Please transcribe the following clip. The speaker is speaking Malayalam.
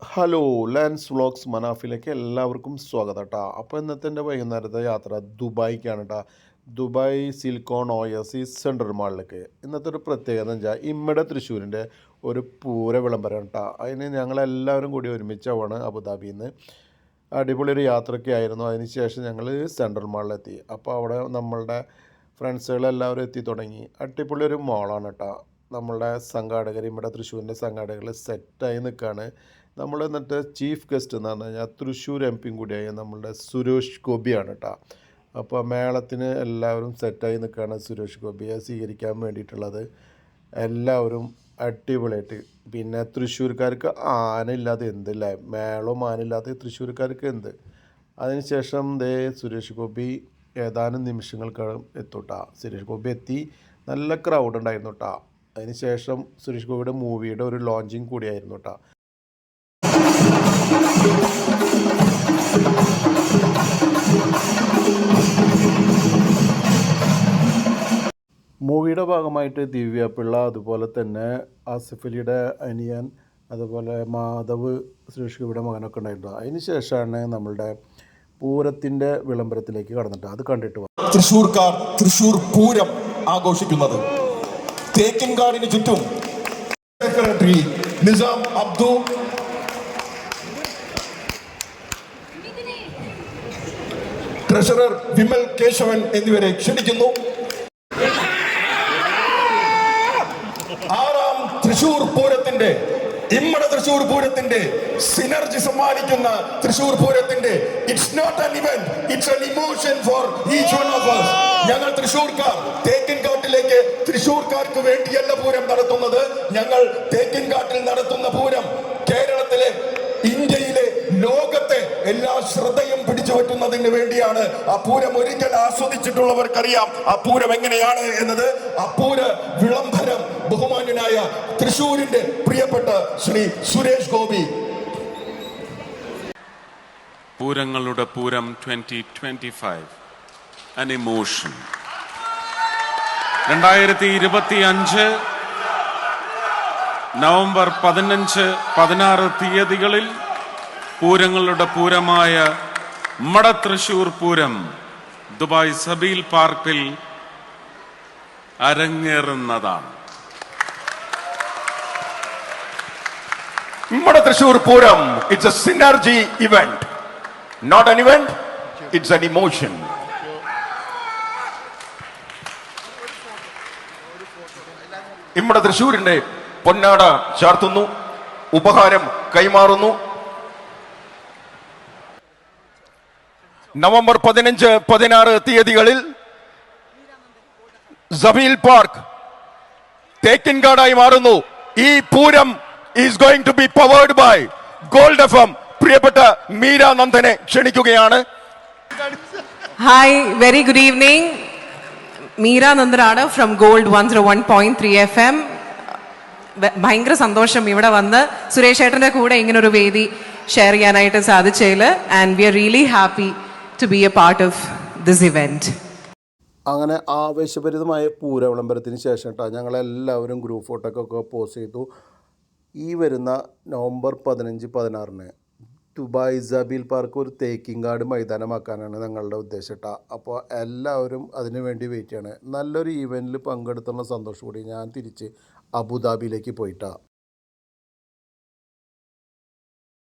ഹലോ ലാൻസ് വ്ളോഗ്സ് മനാഫിലേക്ക് എല്ലാവർക്കും സ്വാഗതം കേട്ടോ അപ്പോൾ ഇന്നത്തെ എന്റെ വൈകുന്നേരത്തെ യാത്ര ദുബായിക്കാണ് കേട്ടോ ദുബായ് സിലിക്കോൺ ഓയസിസ് സെൻട്രൽ മാളിലേക്ക്. ഇന്നത്തെ ഒരു പ്രത്യേകത എന്ന് വെച്ചാൽ ഇമ്മടെ തൃശ്ശൂരിന്റെ ഒരു പൂര വിളംബരം കേട്ടോ അതിന് ഞങ്ങളെല്ലാവരും കൂടി ഒരുമിച്ചാണ് അബുദാബിയിൽ നിന്ന് അടിപൊളി ഒരു യാത്രയൊക്കെ ആയിരുന്നു. അതിനുശേഷം ഞങ്ങൾ സെൻട്രൽ മാളിലെത്തി. അപ്പോൾ അവിടെ നമ്മളുടെ ഫ്രണ്ട്സുകളെല്ലാവരും എത്തി തുടങ്ങി. അടിപൊളി ഒരു മോളാണ് കേട്ടോ നമ്മളുടെ സംഘാടകർ ഇവിടെ തൃശ്ശൂരിന്റെ സംഘാടകർ സെറ്റായി നിൽക്കുകയാണ്. നമ്മൾ എന്നിട്ട് ചീഫ് ഗസ്റ്റ് എന്ന് പറഞ്ഞു കഴിഞ്ഞാൽ തൃശ്ശൂർ എം പിയും കൂടിയായ നമ്മളുടെ സുരേഷ് ഗോപിയാണ് കേട്ടോ. അപ്പോൾ മേളത്തിന് എല്ലാവരും സെറ്റായി നിൽക്കുകയാണ് സുരേഷ് ഗോപിയെ സ്വീകരിക്കാൻ വേണ്ടിയിട്ടുള്ളത്. എല്ലാവരും അടിപൊളിയായിട്ട്. പിന്നെ തൃശ്ശൂർക്കാർക്ക് ആനയില്ലാതെ എന്തില്ല? മേളവും ആനയില്ലാതെ തൃശ്ശൂർക്കാർക്ക് എന്ത്? അതിനുശേഷം ദേ സുരേഷ് ഗോപി ഏതാനും നിമിഷങ്ങൾക്കകം എത്തൂട്ടാ സുരേഷ് ഗോപി എത്തി. നല്ല ക്രൗഡ് ഉണ്ടായിരുന്നു കേട്ടോ. അതിനുശേഷം സുരേഷ് ഗോപിയുടെ മൂവിയുടെ ഒരു ലോഞ്ചിങ് കൂടിയായിരുന്നു കേട്ടോ മൂവിയുടെ ഭാഗമായിട്ട് ദിവ്യ പിള്ള അതുപോലെ തന്നെ ആസിഫ് അലിയുടെ അനിയൻ അതുപോലെ മാധവ് സുരേഷ് ഗോപിയുടെ മകനൊക്കെ ഉണ്ടായിരുന്നു. അതിന് ശേഷമാണ് നമ്മളുടെ പൂരത്തിന്റെ വിളംബരത്തിലേക്ക് കടന്നിട്ട്. അത് കണ്ടിട്ട് തൃശ്ശൂർക്കാർ തൃശൂർ പൂരം ആഘോഷിക്കുന്നത്. തേക്കിൻകാടിന് ചുറ്റും. സെക്രട്ടറി നിസാം അബ്ദു. ട്രഷറർ വിമൽ കേശവൻ എന്നിവരെ ക്ഷണിക്കുന്നു. ആറാം തൃശൂർ പൂരത്തിന്റെ ഇമ്മട തൃശൂർ പൂരത്തിന്റെ സിനർജി സമ്മാനിക്കുന്ന തൃശൂർ പൂരത്തിന്റെ it's not an event it's emotion for each one of ഞങ്ങൾ തൃശൂർക്കാർ തേക്കിൻകാട്ടിലേക്ക് തൃശൂർക്കാർക്ക് വേണ്ടിയല്ല പൂരം നടത്തുന്നത്. ഞങ്ങൾ തേക്കിൻകാട്ടിൽ നടത്തുന്ന പൂരം കേരളത്തിലെ ഇന്ത്യയിലെ ലോകത്തെ എല്ലാ ശ്രദ്ധയും പിടിച്ചു പറ്റുന്നതിന് വേണ്ടിയാണ്. ആ പൂരം ഒരിക്കൽ ആസ്വദിച്ചിട്ടുള്ളവർക്കറിയാം ആ പൂരം എങ്ങനെയാണ് എന്നത്. ആ പൂര വിളംബരം ബഹുമാന്യനായ തൃശൂരിന്റെ പ്രിയപ്പെട്ട Shri Suresh Gopi. പൂരങ്ങളുടെ Pooram twenty twenty five an emotion emotion രണ്ടായിരത്തി ഇരുപത്തി അഞ്ച് നവംബർ പതിനഞ്ച് പതിനാറ് തീയതികളിൽ പൂരങ്ങളുടെ പൂരമായ മട തൃശൂർ പൂരം ദുബായ് സബീൽ പാർക്കിൽ അരങ്ങേറുന്നതാണ്. നമ്മുടെ Thrissur Pooram it's a synergy event not an event it's an emotion നമ്മുടെ തൃശ്ശൂരിന്റെ പൊന്നാട ചാർത്തുന്നു. ഉപഹാരം കൈമാറുന്നു. നവംബർ പതിനഞ്ച് പതിനാറ് തീയതികളിൽ സബീൽ പാർക്ക് തേക്കിൻകാടായി മാറുന്നു. ഈ Pooram is going to be powered by gold F M പ്രിയപ്പെട്ട മീര നന്ദനെ ക്ഷണിക്കുകയാണ്. Hi very good evening. Meera നന്ദനാണ് from gold one zero one point three F M ഭയങ്കര സന്തോഷം ഇവിടെ വന്ന് സുരേഷ് ഏട്ടന്റെ കൂടെ ഇങ്ങനെ ഒരു വേദി ഷെയർ ചെയ്യാനായിട്ട് സാധിച്ചതിൽ and we are really happy to be a part of this event അങ്ങനെ ആവേശഭരിതമായ പൂര വിളംബരത്തിന് ശേഷം കേട്ടോ ഞങ്ങളെല്ലാവരും ഗ്രൂപ്പ് ഫോട്ടോക്കൊക്കെ പോസ്റ്റ് ചെയ്തു. ഈ വരുന്ന നവംബർ പതിനഞ്ച് പതിനാറിന് ദുബായ് സബീൽ പാർക്ക് ഒരു തേക്കിങ്കാട് മൈതാനമാക്കാനാണ് ഞങ്ങളുടെ ഉദ്ദേശം കേട്ടോ അപ്പോൾ എല്ലാവരും അതിനു വേണ്ടി വെയിറ്റ് ചെയ്യണം. നല്ലൊരു ഈവന്റിൽ പങ്കെടുത്തുള്ള സന്തോഷം കൂടി ഞാൻ തിരിച്ച് അബുദാബിയിലേക്ക് പോയിട്ടാണ്